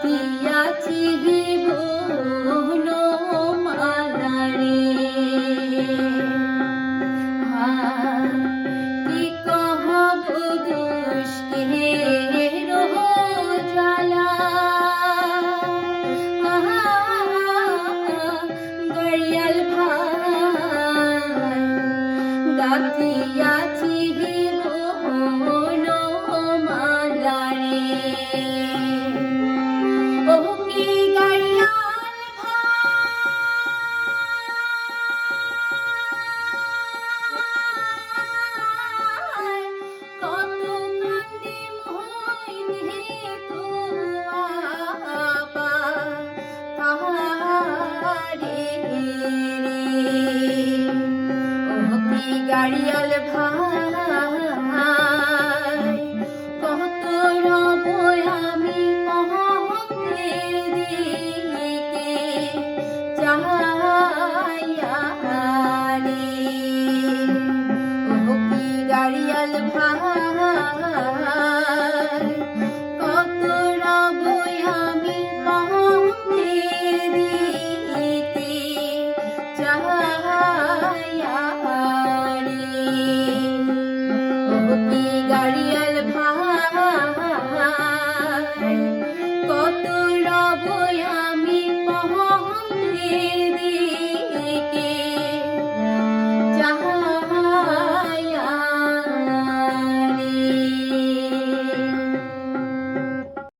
পিয়াছি ভুল মাদারে কি কহব দুষ্কে রহ জালা গড়িয়াল ভাই গাতিয়াছি ভুল মাদারে গাড়িয়াল ভাই